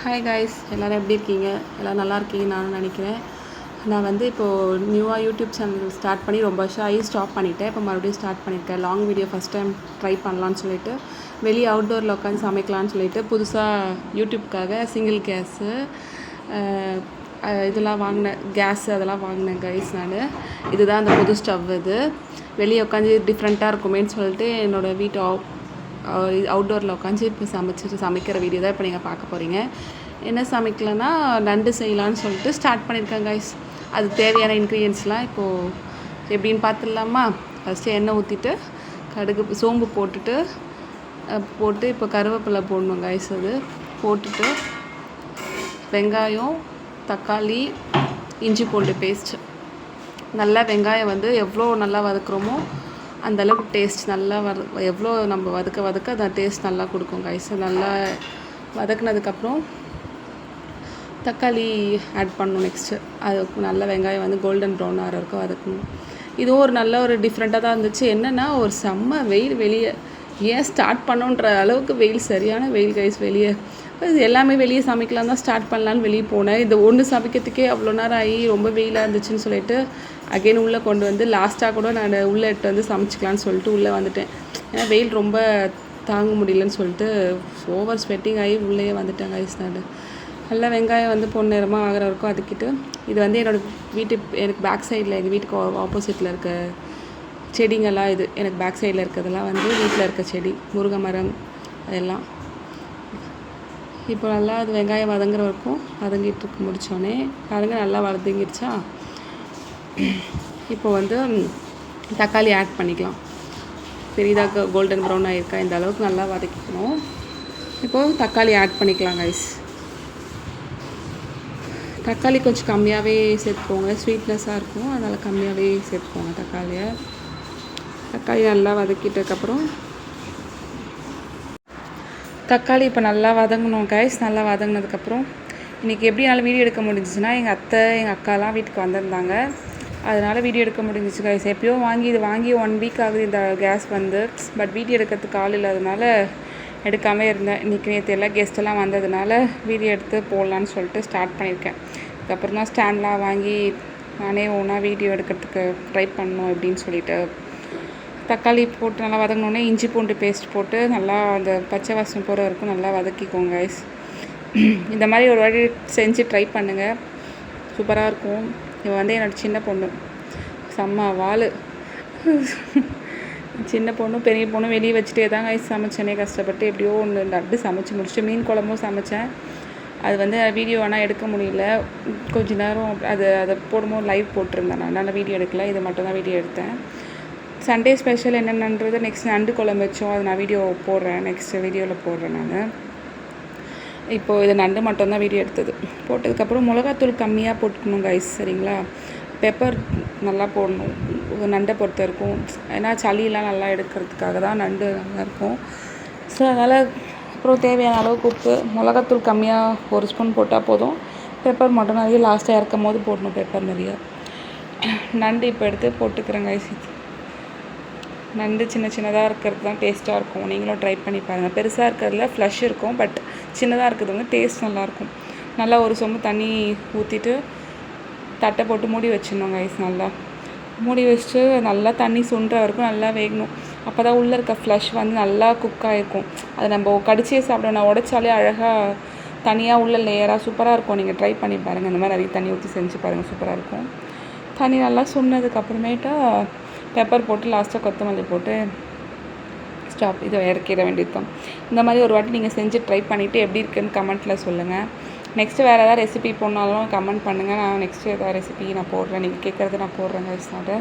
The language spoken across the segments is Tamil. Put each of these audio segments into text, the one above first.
ஹாய் காய்ஸ் எல்லோரும் எப்படி இருக்கீங்க? எல்லோரும் நல்லா இருக்கீங்க நானும் நினைக்கிறேன். நான் வந்து இப்போது நியூவாக யூடியூப் சேனல் ஸ்டார்ட் பண்ணி ரொம்ப வருஷம் ஆகி ஸ்டாப் பண்ணிவிட்டேன் இப்போ மறுபடியும் ஸ்டார்ட் பண்ணியிருக்கேன். Long video first time try பண்ணலான்னு சொல்லிட்டு வெளியே அவுட்டோரில் உட்காந்து சமைக்கலான்னு சொல்லிட்டு புதுசாக யூடியூப்காக சிங்கிள் கேஸு இதெல்லாம் வாங்கினேன் கேஸ் அதெல்லாம் வாங்கினேன் கைஸ் நான். இதுதான் அந்த புது ஸ்டவ் இது. வெளியே உட்காந்து டிஃப்ரெண்ட்டாக இருக்குமேன்னு சொல்லிட்டு என்னோடய வீட்டு அவுட்டோரில் உட்காந்து இப்போ சமைச்சிட்டு சமைக்கிற வீடியோ தான் இப்போ நீங்கள் பார்க்க போகிறீங்க என்ன சமைக்கலன்னா நண்டு செய்யலான்னு சொல்லிட்டு ஸ்டார்ட் பண்ணியிருக்கேன் கைஸ் அது தேவையான இன்க்ரீடியன்ஸ்லாம் இப்போது எப்படின்னு பார்த்துடலாமா? ஃபஸ்ட்டு எண்ணெய் ஊற்றிட்டு கடுகு சோம்பு போட்டுட்டு போட்டு இப்போ கருவேப்பிலை போடணும் கைஸ் அது. போட்டுட்டு வெங்காயம் தக்காளி இஞ்சி பூண்டு பேஸ்ட் நல்லா வெங்காயம் வந்து எவ்வளோ நல்லா வதக்குறோமோ அந்த அளவுக்கு டேஸ்ட் நல்லா வத எவ்வளோ நம்ம வதக்க வதக்க அந்த டேஸ்ட் நல்லா கொடுக்கும் கைஸ் நல்லா வதக்குனதுக்கப்புறம் தக்காளி ஆட் பண்ணணும் நெக்ஸ்ட்டு அது நல்ல வெங்காயம் வந்து கோல்டன் ப்ரௌன் ஆகிற வரைக்கும் வதக்கணும். இதுவும் ஒரு நல்ல ஒரு டிஃப்ரெண்ட்டாக தான் இருந்துச்சு. என்னென்னா ஒரு செம்ம வெயில் வெளியே ஏன் ஸ்டார்ட் பண்ணோன்ற அளவுக்கு வெயில் சரியான வெயில் கைஸ் வெளியே இது எல்லாமே வெளியே சமைக்கலாம் தான் ஸ்டார்ட் பண்ணலான்னு வெளியே போனேன். இது ஒன்று சமைக்கிறதுக்கே அவ்வளோ நேரம் ஆகி ரொம்ப வெயிலாக இருந்துச்சுன்னு சொல்லிட்டு அகைன் உள்ளே கொண்டு வந்து லாஸ்ட்டாக கூட நான் உள்ளே எட்டு வந்து சமைச்சிக்கலான்னு சொல்லிட்டு உள்ளே வந்துட்டேன். ஏன்னா வெயில் ரொம்ப தாங்க முடியலன்னு சொல்லிட்டு ஓவர் ஸ்வெட்டிங் ஆகி உள்ளே வந்துட்டேன் கைஸ் நான். நல்லா வெங்காயம் வந்து பொன்னிறமாக ஆகிற வரைக்கும் அதுக்கிட்டு இது வந்து என்னோடய வீட்டு எனக்கு பேக் சைடில் எங்கள் வீட்டுக்கு ஆப்போசிட்டில் இருக்க செடிங்கெல்லாம் இது எனக்கு பேக் சைடில் இருக்கிறதெல்லாம் வந்து வீட்டில் இருக்க செடி முருங்கை மரம் அதெல்லாம். இப்போ நல்லா அது வெங்காயம் வதங்குற வரைக்கும் வதங்கிட்டு இருக்கு முடித்தோடனே பாருங்க நல்லா வதங்கிடுச்சா இப்போ வந்து தக்காளி ஆட் பண்ணிக்கலாம். பெரிதாக கோல்டன் ப்ரௌன் ஆகிருக்கா இந்த அளவுக்கு நல்லா வதக்கிக்கணும். இப்போது தக்காளி ஆட் பண்ணிக்கலாம் கைஸ் தக்காளி கொஞ்சம் கம்மியாகவே சேர்த்துக்கோங்க. ஸ்வீட்னஸாக இருக்கும். அதனால் கம்மியாகவே சேர்த்துக்கோங்க தக்காளியை. தக்காளி நல்லா வதக்கிட்டதுக்கப்புறம் தக்காளி இப்போ நல்லா வதங்கணும் கைஸ் நல்லா வதங்கினதுக்கப்புறம் இன்றைக்கி எப்படி என்னால் வீடியோ எடுக்க முடிஞ்சிச்சுன்னா எங்கள் அத்தை எங்கள் அக்காலாம் வீட்டுக்கு வந்திருந்தாங்க. அதனால் வீடியோ எடுக்க முடிஞ்சிச்சு கைஸ் எப்பயோ வாங்கி இது வாங்கி ஒன் வீக் ஆகுது இந்த கேஸ் வந்து. பட் வீடியோ எடுக்கிறதுக்கு ஆள் இல்லாதனால எடுக்காமல் இருந்தேன். இன்றைக்கி நேற்று எல்லாம் கெஸ்ட்டெல்லாம் வந்ததுனால வீடியோ எடுத்து போடலான்னு சொல்லிட்டு ஸ்டார்ட் பண்ணியிருக்கேன். அதுக்கப்புறம் தான் ஸ்டாண்ட்லாம் வாங்கி நானே ஓனாக வீடியோ எடுக்கிறதுக்கு ட்ரை பண்ணணும் அப்படின்னு சொல்லிட்டு தக்காளி போட்டு நல்லா வதங்கினோடனே இஞ்சி பூண்டு பேஸ்ட் போட்டு நல்லா அந்த பச்சை வாசம் போகிற வரைக்கும் நல்லா வதக்கிக்கோங்க கைஸ் இந்த மாதிரி ஒரு வாட்டி செஞ்சு ட்ரை பண்ணுங்கள் சூப்பராக இருக்கும். இவன் வந்து என்னோட சின்ன பொண்ணு. செம்ம வாள் சின்ன பொண்ணும் பெரிய பொண்ணும் வெளியே வச்சுட்டே தான் கைஸ் சமைச்சேனே. கஷ்டப்பட்டு எப்படியோ ஒன்று லட்டு சமைச்சு முடிச்சுட்டு மீன் குழம்பும் சமைச்சேன். அது வந்து வீடியோ ஆனால் எடுக்க முடியல. கொஞ்ச நேரம் அது அதை போடும்போது லைவ் போட்டிருந்தேன் நான். அதனால் வீடியோ எடுக்கல. இது மட்டும் தான் வீடியோ எடுத்தேன். சண்டே ஸ்பெஷல் என்னென்னன்றது நெக்ஸ்ட் நண்டு குழம்பு வச்சோம். அது நான் வீடியோ போடுறேன். நெக்ஸ்ட் வீடியோவில் போடுறேன் நான். இப்போது இது நண்டு மட்டும்தான் வீடியோ எடுத்தது. போட்டதுக்கப்புறம் மிளகாத்தூள் கம்மியாக போட்டுக்கணும் கைஸ் சரிங்களா? பெப்பர் நல்லா போடணும். நண்டை பொறுத்த இருக்கும் ஏன்னா சளியெல்லாம் நல்லா எடுக்கிறதுக்காக தான் நண்டு நல்லாயிருக்கும் ஸோ அதனால் அப்புறம் தேவையான அளவுக்கு உப்பு. மிளகாத்தூள் கம்மியாக ஒரு ஸ்பூன் போட்டால் போதும். பெப்பர் மட்டும் நிறைய லாஸ்ட்டாக இறக்கும் போது போடணும் பெப்பர் நிறைய. நண்டு இப்போ எடுத்து போட்டுக்கிறேன் கைஸ் நண்டு சின்ன சின்னதாக இருக்கிறது தான் டேஸ்ட்டாக இருக்கும். நீங்களும் ட்ரை பண்ணி பாருங்கள் பெருசாக இருக்கிறதுல ஃப்ளஷ் இருக்கும் பட் சின்னதாக இருக்கிறது வந்து டேஸ்ட் நல்லாயிருக்கும். நல்லா ஒரு சொம்பு தண்ணி ஊற்றிட்டு தட்டை போட்டு மூடி வச்சிடணும் கைஸ் நல்லா. மூடி வச்சுட்டு நல்லா தண்ணி சுண்டுற வரைக்கும் நல்லா வேகணும். அப்போ தான் உள்ளே இருக்க ஃப்ளஷ் வந்து நல்லா குக் ஆகிருக்கும் அதை நம்ம கடிச்சே சாப்பிடணும். உடைச்சாலே அழகாக தனியாக உள்ள லேயராக சூப்பராக இருக்கும். நீங்கள் ட்ரை பண்ணி பாருங்கள் இந்த மாதிரி நிறைய தண்ணி ஊற்றி செஞ்சு பாருங்கள் சூப்பராக இருக்கும். தண்ணி நல்லா சுண்ணதுக்கப்புறமேட்டா பெப்பர் போட்டு லாஸ்ட்டாக கொத்தமல்லி போட்டு ஸ்டாப் இதை இறக்கிட வேண்டியது தான் இந்த மாதிரி ஒரு வாட்டி நீங்கள் செஞ்சு ட்ரை பண்ணிவிட்டு எப்படி இருக்குன்னு கமெண்ட்டில் சொல்லுங்கள் நெக்ஸ்ட்டு வேறு ஏதாவது ரெசிபி போனாலும் கமெண்ட் பண்ணுங்கள் நான் நெக்ஸ்ட்டு ஏதாவது ரெசிபி நான் போடுறேன். நீங்கள் கேட்குறது நான் போடுறேங்க கைஸ்னாட்டு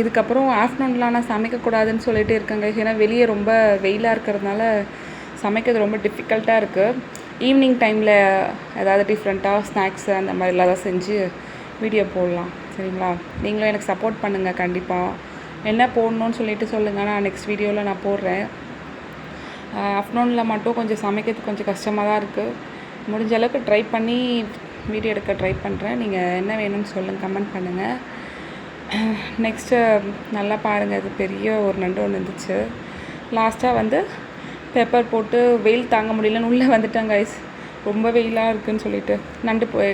இதுக்கப்புறம் ஆஃப்டர்நூன்லாம் நான் சமைக்கக்கூடாதுன்னு சொல்லிட்டு இருக்கேங்க ஏன்னா வெளியே ரொம்ப வெயிலாக இருக்கிறதுனால சமைக்கிறது ரொம்ப டிஃபிகல்ட்டாக இருக்குது ஈவினிங் டைமில் ஏதாவது டிஃப்ரெண்ட்டாக ஸ்நாக்ஸு அந்த மாதிரிலாம் தான் செஞ்சு வீடியோ போடலாம் சரிங்களா? நீங்களும் எனக்கு சப்போர்ட் பண்ணுங்கள் கண்டிப்பாக என்ன போடணும்னு சொல்லிட்டு சொல்லுங்கள் நான் நெக்ஸ்ட் வீடியோவில் நான் போடுறேன். ஆஃப்டர்நூனில் மட்டும் கொஞ்சம் சமைக்கிறதுக்கு கொஞ்சம் கஷ்டமாக தான் இருக்குது முடிஞ்ச அளவுக்கு ட்ரை பண்ணி வீடியோ எடுக்க ட்ரை பண்ணுறேன் நீங்கள் என்ன வேணும்னு சொல்லுங்கள் கமெண்ட் பண்ணுங்கள் நெக்ஸ்ட்டு நல்லா பாருங்கள் இது பெரிய ஒரு நண்டு ஒன்று இருந்துச்சு. லாஸ்ட்டாக வந்து பெப்பர் போட்டு வெயில் தாங்க முடியலன்னு உள்ளே வந்துட்டேன் கைஸ் ரொம்ப வெயிலாக இருக்குன்னு சொல்லிட்டு நண்டு போய்